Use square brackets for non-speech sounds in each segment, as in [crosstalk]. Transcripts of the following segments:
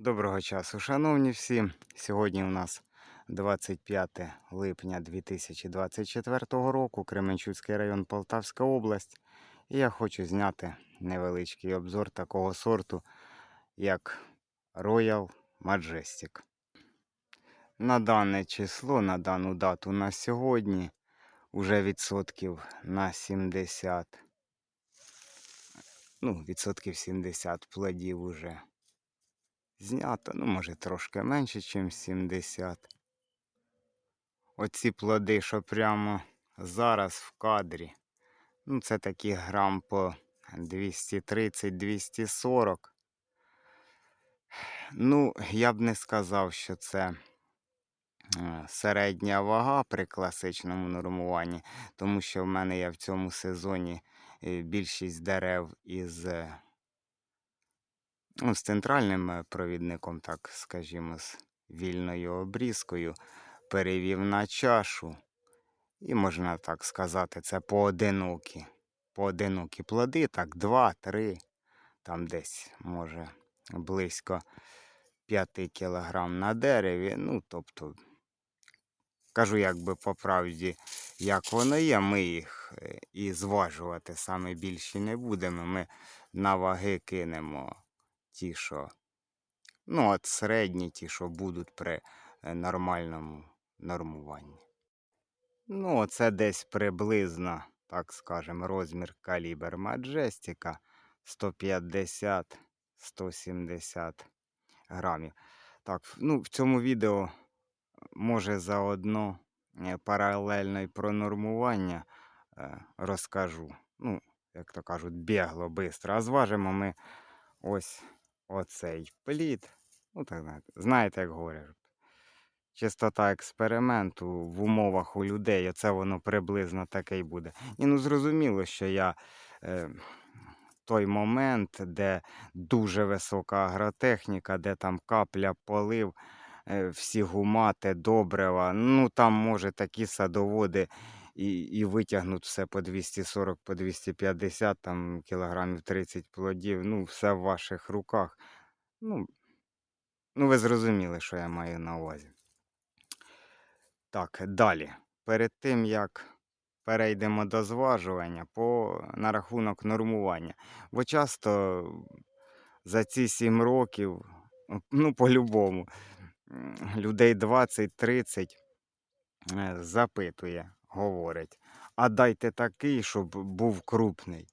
Доброго часу, шановні всі. Сьогодні у нас 25 липня 2024 року, Кременчуцький район Полтавська область. І я хочу зняти невеличкий обзор такого сорту, як Royal Majestic. На дане число, на дану дату на сьогодні уже відсотків на 70. Ну, відсотків 70 плодів уже знято, ну, може, трошки менше, ніж 70. Оці плоди, що прямо зараз в кадрі. Ну, це такі грам по 230-240. Ну, я б не сказав, що це е, середня вага при класичному нормуванні, тому що в мене є в цьому сезоні е, більшість дерев із е, ну, з центральним е, провідником, так скажімо, з вільною обрізкою, перевів на чашу. І можна так сказати, це поодинокі. Поодинокі плоди, так, два-три, там десь, може, близько 5 кілограм на дереві. Ну, тобто, кажу, якби по правді, як воно є, ми їх е, і зважувати саме більші не будемо. Ми на ваги кинемо ті, що ну, от середні, ті, що будуть при е, нормальному нормуванні. Ну, оце десь приблизно, так скажемо, розмір калібр Маджестіка 150-170 грамів. Так, ну, в цьому відео може заодно е, паралельно і про нормування е, розкажу. Ну, як то кажуть, бігло, бистро. А зважимо ми ось оцей плід. Ну, так знаєте, знаєте, як говорять. Чистота експерименту в умовах у людей, оце воно приблизно таке й буде. І ну зрозуміло, що я е, той момент, де дуже висока агротехніка, де там капля полив, е, всі гумати, добрива, ну там може такі садоводи і, і витягнуть все по 240, по 250 там, кілограмів 30 плодів. Ну, все в ваших руках. Ну, ну, ви зрозуміли, що я маю на увазі. Так, далі. Перед тим, як перейдемо до зважування по, на рахунок нормування. Бо часто за ці 7 років, ну, по-любому, людей 20-30 е, запитує, говорить, а дайте такий, щоб був крупний.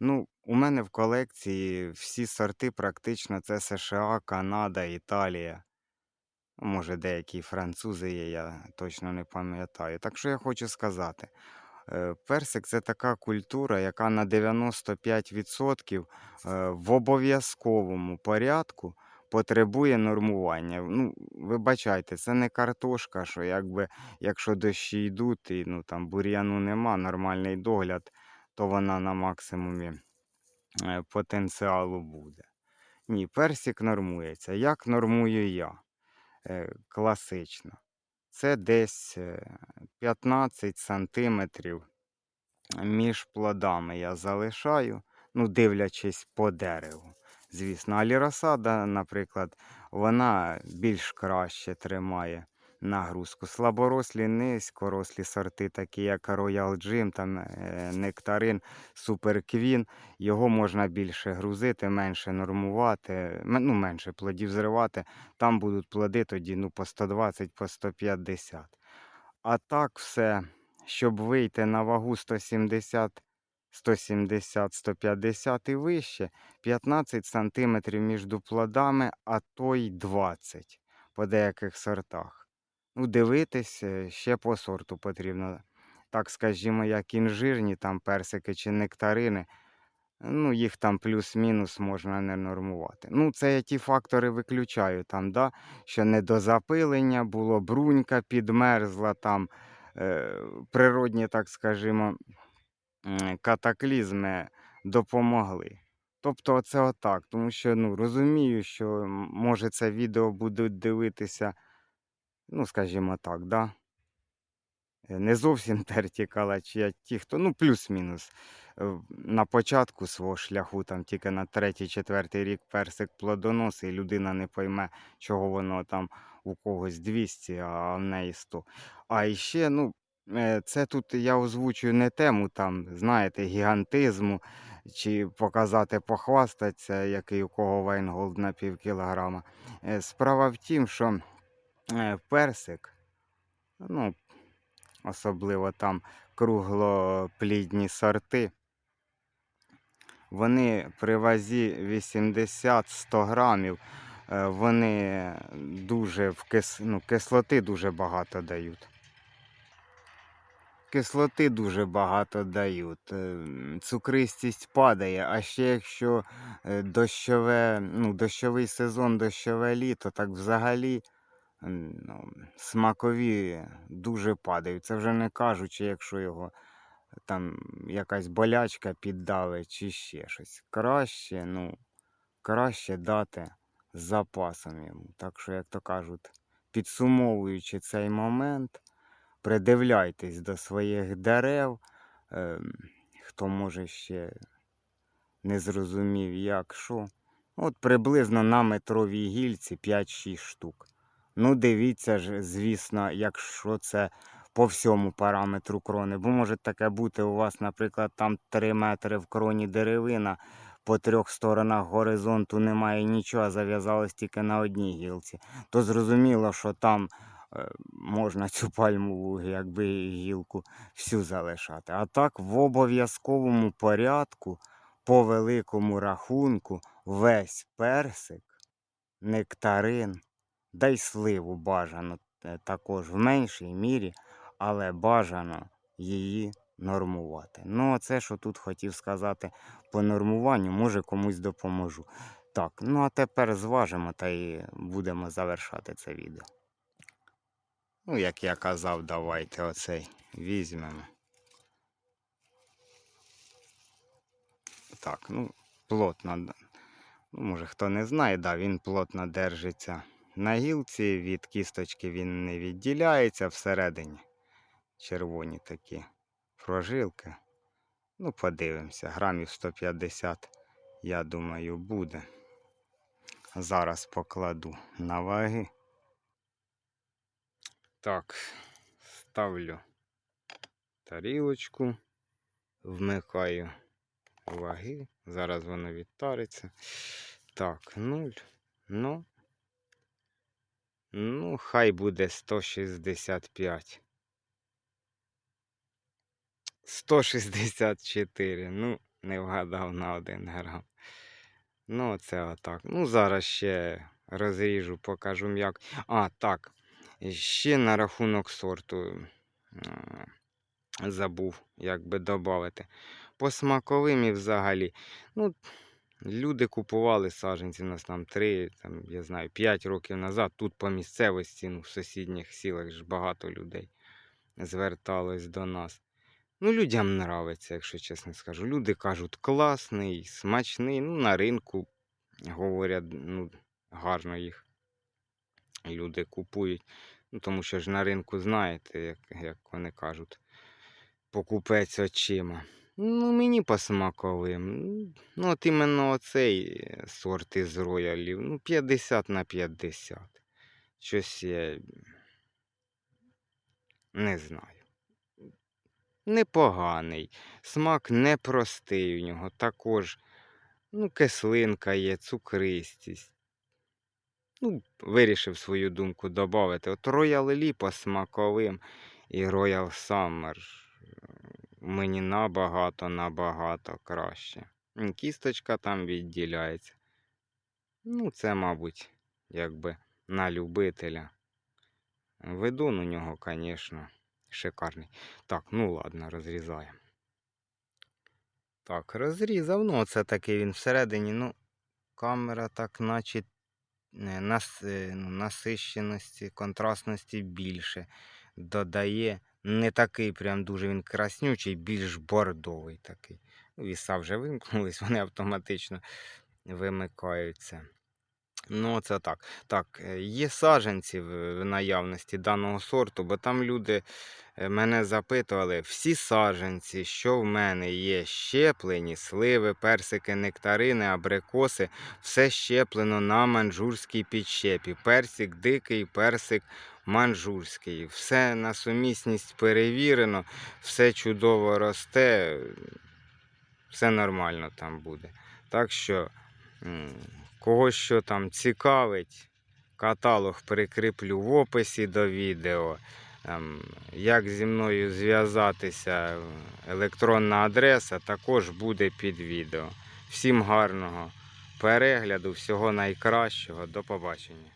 Ну, у мене в колекції всі сорти практично це США, Канада, Італія. Ну, Може, деякі французи є, я точно не пам'ятаю. Так що я хочу сказати, е, персик це така культура, яка на 95% е, в обов'язковому порядку потребує нормування. Ну, вибачайте, це не картошка, що якби, якщо дощі йдуть і ну, там бур'яну нема, нормальний догляд, то вона на максимумі е, потенціалу буде. Ні, персик нормується. Як нормую я? е, класично. Це десь е, 15 сантиметрів між плодами я залишаю, ну, дивлячись по дереву. Звісно, а ліросада, наприклад, вона більш краще тримає нагрузку. Слаборослі, низькорослі сорти, такі як Royal Jim, там, Нектарин, Queen, його можна більше грузити, менше нормувати, ну, менше плодів зривати. Там будуть плоди тоді ну, по 120, по 150. А так все, щоб вийти на вагу 170, 170, 150 і вище, 15 см між плодами, а то й 20 по деяких сортах. Ну, дивитись е, ще по сорту потрібно. Так скажімо, як інжирні там персики чи нектарини. Ну, їх там плюс-мінус можна не нормувати. Ну, це я ті фактори виключаю, там, да, що недозапилення було, брунька підмерзла, там е, природні, так скажімо, катаклізми допомогли. Тобто, це отак. Тому що ну, розумію, що може це відео будуть дивитися, ну, скажімо так, да, е, не зовсім [laughs] терті калачі, а ті, хто, ну, плюс-мінус. е, На початку свого шляху, там тільки на третій-четвертий рік персик плодоносить, і людина не пойме, чого воно там у когось 200, а в неї 100. А іще, ну, це тут я озвучую не тему там, знаєте, гігантизму, чи показати, похвастатися, який у кого Вайнголд на пів кілограма. Е, Справа в тім, що е, персик, ну, особливо там круглоплідні сорти, вони при вазі 80-100 грамів, е, вони дуже в кис... ну, кислоти дуже багато дають. Кислоти дуже багато дають, е, цукристість падає, а ще якщо е, дощове, ну, дощовий сезон, дощове літо, так взагалі ну, смакові дуже падають. Це вже не кажучи, якщо його там якась болячка піддавить чи ще щось. Краще, ну, краще дати з запасом йому. Так що, як то кажуть, підсумовуючи цей момент, придивляйтесь до своїх дерев. Ем, хто може ще не зрозумів, як що. От приблизно на метровій гільці 5-6 штук. Ну, дивіться ж, звісно, якщо це по всьому параметру крони. Бо може таке бути у вас, наприклад, там 3 метри в кроні деревина, по трьох сторонах горизонту немає нічого, зав'язалось тільки на одній гілці. То зрозуміло, що там можна цю пальмову якби гілку всю залишати. А так в обов'язковому порядку, по великому рахунку, весь персик, нектарин, да й сливу бажано е, також в меншій мірі, але бажано її нормувати. Ну, оце, що тут хотів сказати по нормуванню, може комусь допоможу. Так, ну а тепер зважимо та і будемо завершати це відео. Ну, як я казав, давайте оцей візьмемо. Так, ну, плотно. Ну, може, хто не знає, да, він плотно держиться на гілці, від кісточки він не відділяється всередині. Червоні такі прожилки. Ну, подивимося, грамів 150, я думаю, буде. Зараз покладу на ваги. Так, ставлю тарілочку, вмикаю ваги. Зараз воно відтариться. Так, нуль. Ну. Ну, хай буде 165. 164. Ну, не вгадав на один грам. Ну, це отак. Ну, зараз ще розріжу, покажу м'як. А, так. Ще на рахунок сорту забув, як би додати. По смаковим і взагалі. Ну, люди купували саджанці у нас там 3, там, я знаю, 5 років назад. Тут по місцевості, ну, в сусідніх сілах ж багато людей звертались до нас. Ну, людям нравиться, якщо чесно скажу. Люди кажуть, класний, смачний. Ну, на ринку говорять, ну, гарно їх люди купують. Ну, тому що ж на ринку знаєте, як, як вони кажуть, покупець очима. Ну, мені по смаковим. Ну, от іменно оцей е, сорт із роялів. Ну, 50 на 50. Щось я не знаю. Непоганий. Смак непростий у нього. Також, ну, кислинка є, цукристість. Ну, вирішив свою думку додати. От Royal Lee смаковим і Royal Summer мені набагато, набагато краще. Кісточка там відділяється. Ну, це, мабуть, якби на любителя. Ведун у нього, звісно, шикарний. Так, ну ладно, розрізаємо. Так, розрізав. Ну, оце такий він всередині. Ну, камера так, наче насищеності, контрастності більше додає. Не такий прям дуже він краснючий, більш бордовий такий. Ну, Віса вже вимкнулись, вони [laughs] автоматично вимикаються. Ну, це так. Так, е, є саджанці в наявності даного сорту, бо там люди е, мене запитували, всі саджанці, що в мене є щеплені, сливи, персики, нектарини, абрикоси, все щеплено на манжурській підщепі. Персик дикий, персик манжурський. Все на сумісність перевірено, все чудово росте, все нормально там буде. Так що. Кого що там цікавить, каталог прикріплю в описі до відео. Ем, Як зі мною зв'язатися, електронна адреса також буде під відео. Всім гарного перегляду, всього найкращого, до побачення.